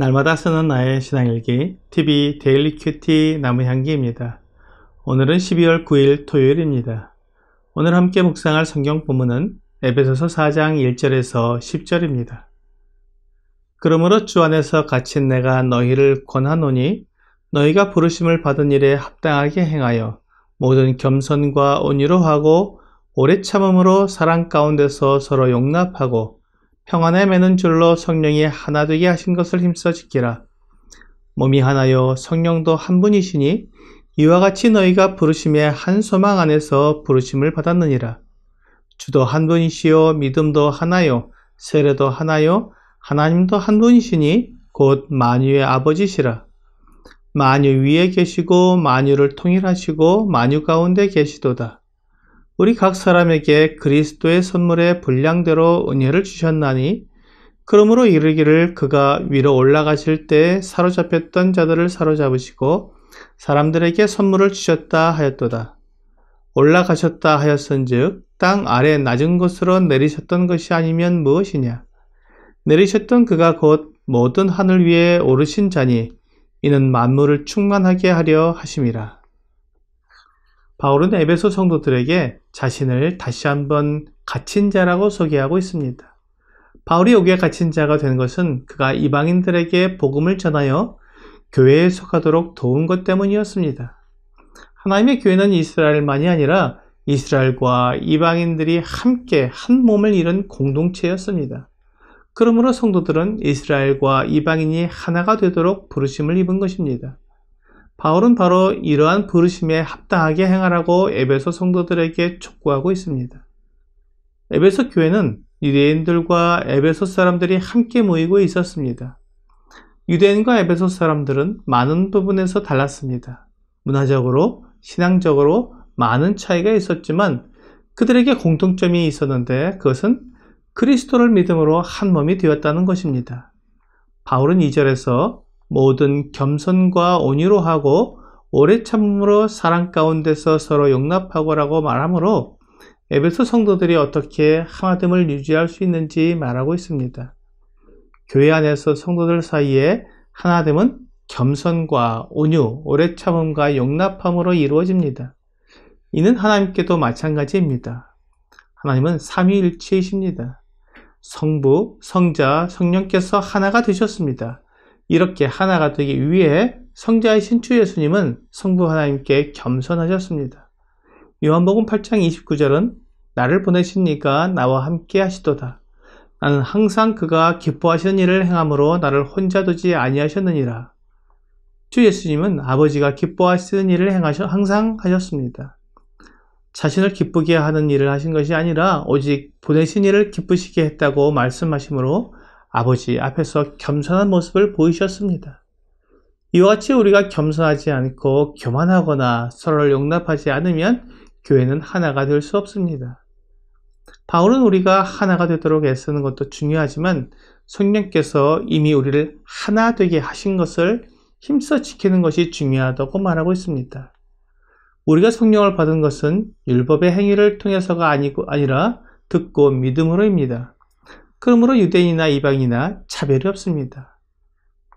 날마다 쓰는 나의 신앙일기 TV 데일리 큐티 나무향기입니다. 오늘은 12월 9일 토요일입니다. 오늘 함께 묵상할 성경 본문은 에베소서 4장 1절에서 10절입니다. 그러므로 주 안에서 갇힌 내가 너희를 권하노니 너희가 부르심을 받은 일에 합당하게 행하여 모든 겸손과 온유로 하고 오래 참음으로 사랑 가운데서 서로 용납하고 평안에 매는 줄로 성령이 하나 되게 하신 것을 힘써 지키라. 몸이 하나요 성령도 한 분이시니 이와 같이 너희가 부르심의 한 소망 안에서 부르심을 받았느니라. 주도 한 분이시요 믿음도 하나요 세례도 하나요 하나님도 한 분이시니 곧 만유의 아버지시라. 만유 위에 계시고 만유를 통일하시고 만유 가운데 계시도다. 우리 각 사람에게 그리스도의 선물의 분량대로 은혜를 주셨나니 그러므로 이르기를 그가 위로 올라가실 때 사로잡혔던 자들을 사로잡으시고 사람들에게 선물을 주셨다 하였도다. 올라가셨다 하였은즉 땅 아래 낮은 곳으로 내리셨던 것이 아니면 무엇이냐? 내리셨던 그가 곧 모든 하늘 위에 오르신 자니 이는 만물을 충만하게 하려 하심이라. 바울은 에베소 성도들에게 자신을 다시 한번 갇힌 자라고 소개하고 있습니다. 바울이 여기에 갇힌 자가 된 것은 그가 이방인들에게 복음을 전하여 교회에 속하도록 도운 것 때문이었습니다. 하나님의 교회는 이스라엘만이 아니라 이스라엘과 이방인들이 함께 한 몸을 이룬 공동체였습니다. 그러므로 성도들은 이스라엘과 이방인이 하나가 되도록 부르심을 입은 것입니다. 바울은 바로 이러한 부르심에 합당하게 행하라고 에베소 성도들에게 촉구하고 있습니다. 에베소 교회는 유대인들과 에베소 사람들이 함께 모이고 있었습니다. 유대인과 에베소 사람들은 많은 부분에서 달랐습니다. 문화적으로, 신앙적으로 많은 차이가 있었지만 그들에게 공통점이 있었는데 그것은 그리스도를 믿음으로 한 몸이 되었다는 것입니다. 바울은 2절에서 모든 겸손과 온유로 하고 오래 참음으로 사랑 가운데서 서로 용납하고라고 말하므로 에베소 성도들이 어떻게 하나됨을 유지할 수 있는지 말하고 있습니다. 교회 안에서 성도들 사이에 하나됨은 겸손과 온유, 오래 참음과 용납함으로 이루어집니다. 이는 하나님께도 마찬가지입니다. 하나님은 삼위일체이십니다. 성부, 성자, 성령께서 하나가 되셨습니다. 이렇게 하나가 되기 위해 성자이신 주 예수님은 성부 하나님께 겸손하셨습니다. 요한복음 8장 29절은 나를 보내시니까 나와 함께 하시도다. 나는 항상 그가 기뻐하시는 일을 행함으로 나를 혼자 두지 아니하셨느니라. 주 예수님은 아버지가 기뻐하시는 일을 행하셔 항상 하셨습니다. 자신을 기쁘게 하는 일을 하신 것이 아니라 오직 보내신 일을 기쁘시게 했다고 말씀하시므로 아버지 앞에서 겸손한 모습을 보이셨습니다. 이와 같이 우리가 겸손하지 않고 교만하거나 서로를 용납하지 않으면 교회는 하나가 될 수 없습니다. 바울은 우리가 하나가 되도록 애쓰는 것도 중요하지만 성령께서 이미 우리를 하나 되게 하신 것을 힘써 지키는 것이 중요하다고 말하고 있습니다. 우리가 성령을 받은 것은 율법의 행위를 통해서가 아니고 아니라 듣고 믿음으로입니다. 그러므로 유대인이나 이방이나 차별이 없습니다.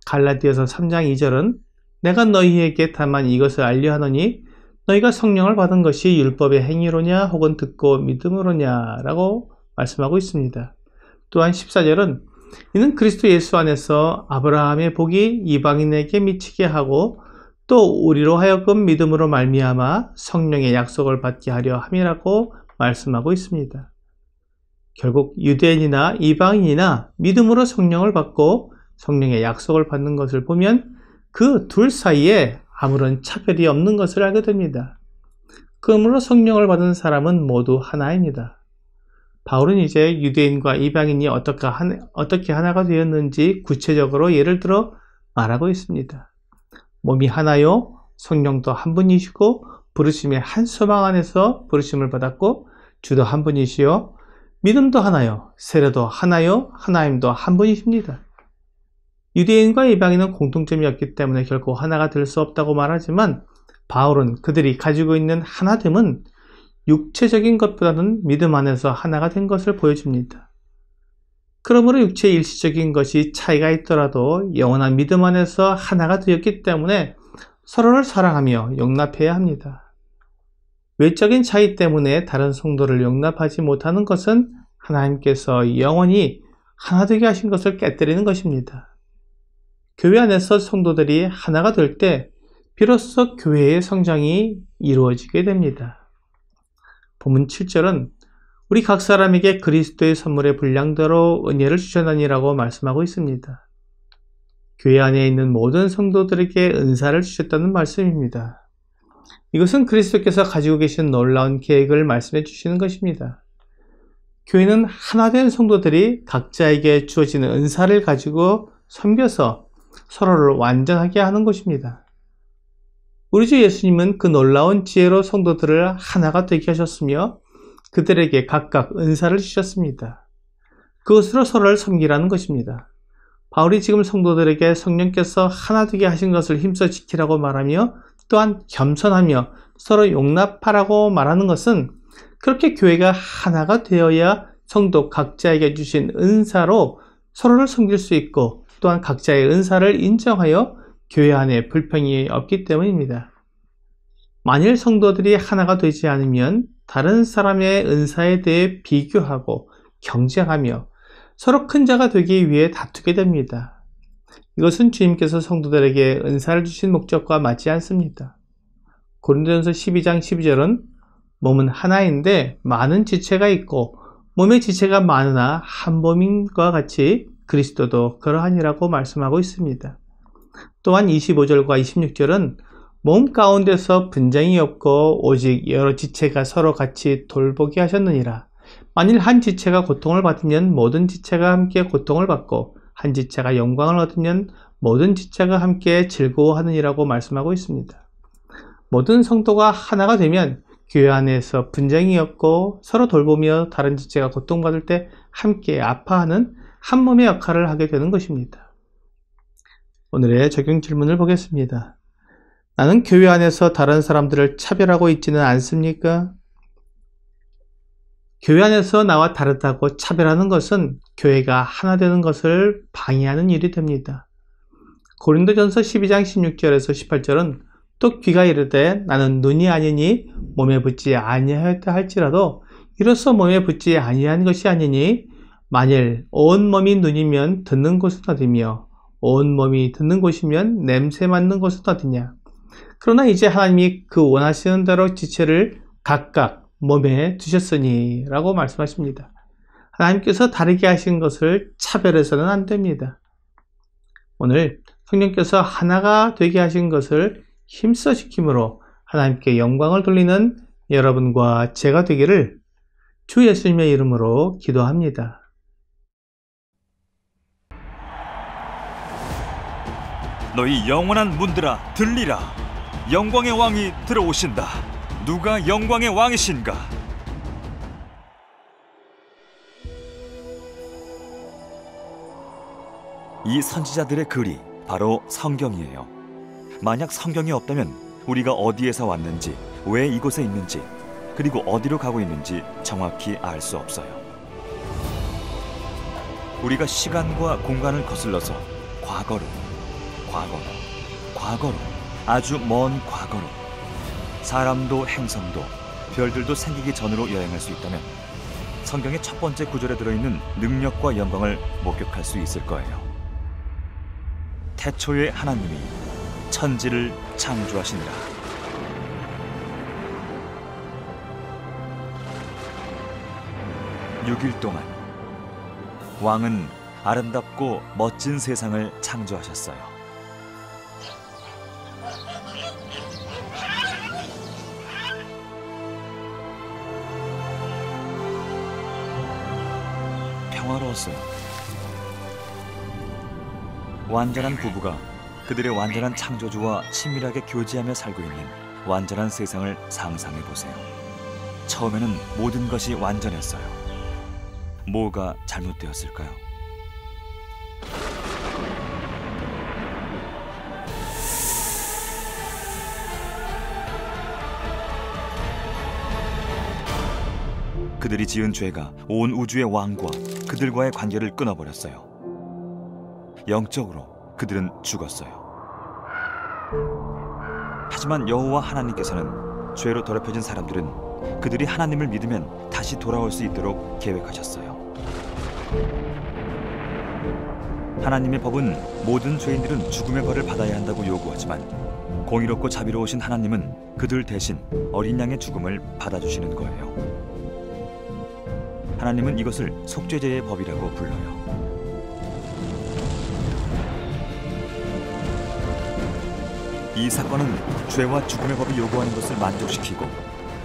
갈라디아서 3장 2절은 내가 너희에게 다만 이것을 알려 하노니 너희가 성령을 받은 것이 율법의 행위로냐 혹은 듣고 믿음으로냐 라고 말씀하고 있습니다. 또한 14절은 이는 그리스도 예수 안에서 아브라함의 복이 이방인에게 미치게 하고 또 우리로 하여금 믿음으로 말미암아 성령의 약속을 받게 하려 함이라고 말씀하고 있습니다. 결국 유대인이나 이방인이나 믿음으로 성령을 받고 성령의 약속을 받는 것을 보면 그 둘 사이에 아무런 차별이 없는 것을 알게 됩니다. 그러므로 성령을 받은 사람은 모두 하나입니다. 바울은 이제 유대인과 이방인이 어떻게, 하나가 되었는지 구체적으로 예를 들어 말하고 있습니다. 몸이 하나요, 성령도 한 분이시고 부르심의 한 소망 안에서 부르심을 받았고 주도 한 분이시요 믿음도 하나요, 세례도 하나요, 하나님도 한 분이십니다. 유대인과 이방인은 공통점이었기 때문에 결코 하나가 될 수 없다고 말하지만 바울은 그들이 가지고 있는 하나됨은 육체적인 것보다는 믿음 안에서 하나가 된 것을 보여줍니다. 그러므로 육체 일시적인 것이 차이가 있더라도 영원한 믿음 안에서 하나가 되었기 때문에 서로를 사랑하며 용납해야 합니다. 외적인 차이 때문에 다른 성도를 용납하지 못하는 것은 하나님께서 영원히 하나 되게 하신 것을 깨뜨리는 것입니다. 교회 안에서 성도들이 하나가 될 때 비로소 교회의 성장이 이루어지게 됩니다. 본문 7절은 우리 각 사람에게 그리스도의 선물의 분량대로 은혜를 주셨느니라고 말씀하고 있습니다. 교회 안에 있는 모든 성도들에게 은사를 주셨다는 말씀입니다. 이것은 그리스도께서 가지고 계신 놀라운 계획을 말씀해 주시는 것입니다. 교회는 하나된 성도들이 각자에게 주어지는 은사를 가지고 섬겨서 서로를 완전하게 하는 것입니다. 우리 주 예수님은 그 놀라운 지혜로 성도들을 하나가 되게 하셨으며 그들에게 각각 은사를 주셨습니다. 그것으로 서로를 섬기라는 것입니다. 바울이 지금 성도들에게 성령께서 하나 되게 하신 것을 힘써 지키라고 말하며 또한 겸손하며 서로 용납하라고 말하는 것은 그렇게 교회가 하나가 되어야 성도 각자에게 주신 은사로 서로를 섬길 수 있고 또한 각자의 은사를 인정하여 교회 안에 불평이 없기 때문입니다. 만일 성도들이 하나가 되지 않으면 다른 사람의 은사에 대해 비교하고 경쟁하며 서로 큰 자가 되기 위해 다투게 됩니다. 이것은 주님께서 성도들에게 은사를 주신 목적과 맞지 않습니다. 고린도전서 12장 12절은 몸은 하나인데 많은 지체가 있고 몸의 지체가 많으나 한 몸인과 같이 그리스도도 그러하니라고 말씀하고 있습니다. 또한 25절과 26절은 몸 가운데서 분쟁이 없고 오직 여러 지체가 서로 같이 돌보게 하셨느니라. 만일 한 지체가 고통을 받으면 모든 지체가 함께 고통을 받고 한 지체가 영광을 얻으면 모든 지체가 함께 즐거워하느니라고 말씀하고 있습니다. 모든 성도가 하나가 되면 교회 안에서 분쟁이 없고 서로 돌보며 다른 지체가 고통받을 때 함께 아파하는 한 몸의 역할을 하게 되는 것입니다. 오늘의 적용 질문을 보겠습니다. 나는 교회 안에서 다른 사람들을 차별하고 있지는 않습니까? 교회 안에서 나와 다르다고 차별하는 것은 교회가 하나 되는 것을 방해하는 일이 됩니다. 고린도전서 12장 16절에서 18절은 또 귀가 이르되 나는 눈이 아니니 몸에 붙지 아니하였다 할지라도 이로써 몸에 붙지 아니한 것이 아니니 만일 온 몸이 눈이면 듣는 곳은 어디며 온 몸이 듣는 곳이면 냄새 맡는 곳은 어디냐 그러나 이제 하나님이 그 원하시는 대로 지체를 각각 몸에 두셨으니 라고 말씀하십니다. 하나님께서 다르게 하신 것을 차별해서는 안 됩니다. 오늘 성령께서 하나가 되게 하신 것을 힘써 지킴으로 하나님께 영광을 돌리는 여러분과 제가 되기를 주 예수님의 이름으로 기도합니다. 너희 영원한 문들아 들리라 영광의 왕이 들어오신다 누가 영광의 왕이신가? 이 선지자들의 글이 바로 성경이에요. 만약 성경이 없다면 우리가 어디에서 왔는지 왜 이곳에 있는지 그리고 어디로 가고 있는지 정확히 알 수 없어요. 우리가 시간과 공간을 거슬러서 과거로 과거로 과거로 아주 먼 과거로 사람도 행성도 별들도 생기기 전으로 여행할 수 있다면 성경의 첫 번째 구절에 들어있는 능력과 영광을 목격할 수 있을 거예요. 태초에 하나님이 천지를 창조하시니라. 육일 동안 왕은 아름답고 멋진 세상을 창조하셨어요. 평화로웠어요. 완전한 부부가 그들의 완전한 창조주와 친밀하게 교제하며 살고 있는 완전한 세상을 상상해 보세요. 처음에는 모든 것이 완전했어요. 뭐가 잘못되었을까요? 그들이 지은 죄가 온 우주의 왕과 그들과의 관계를 끊어버렸어요. 영적으로 그들은 죽었어요. 하지만 여호와 하나님께서는 죄로 더럽혀진 사람들은 그들이 하나님을 믿으면 다시 돌아올 수 있도록 계획하셨어요. 하나님의 법은 모든 죄인들은 죽음의 벌을 받아야 한다고 요구하지만 공의롭고 자비로우신 하나님은 그들 대신 어린 양의 죽음을 받아주시는 거예요. 하나님은 이것을 속죄제의 법이라고 불러요. 이 사건은 죄와 죽음의 법이 요구하는 것을 만족시키고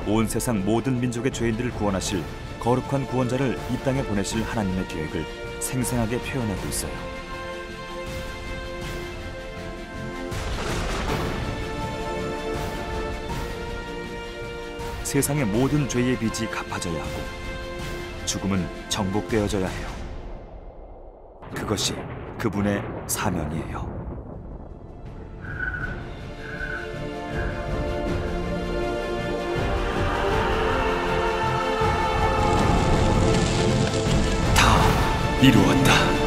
온 세상 모든 민족의 죄인들을 구원하실 거룩한 구원자를 이 땅에 보내실 하나님의 계획을 생생하게 표현하고 있어요. 세상의 모든 죄의 빚이 갚아져야 하고 죽음은 정복되어져야 해요. 그것이 그분의 사명이에요. 다 이루었다.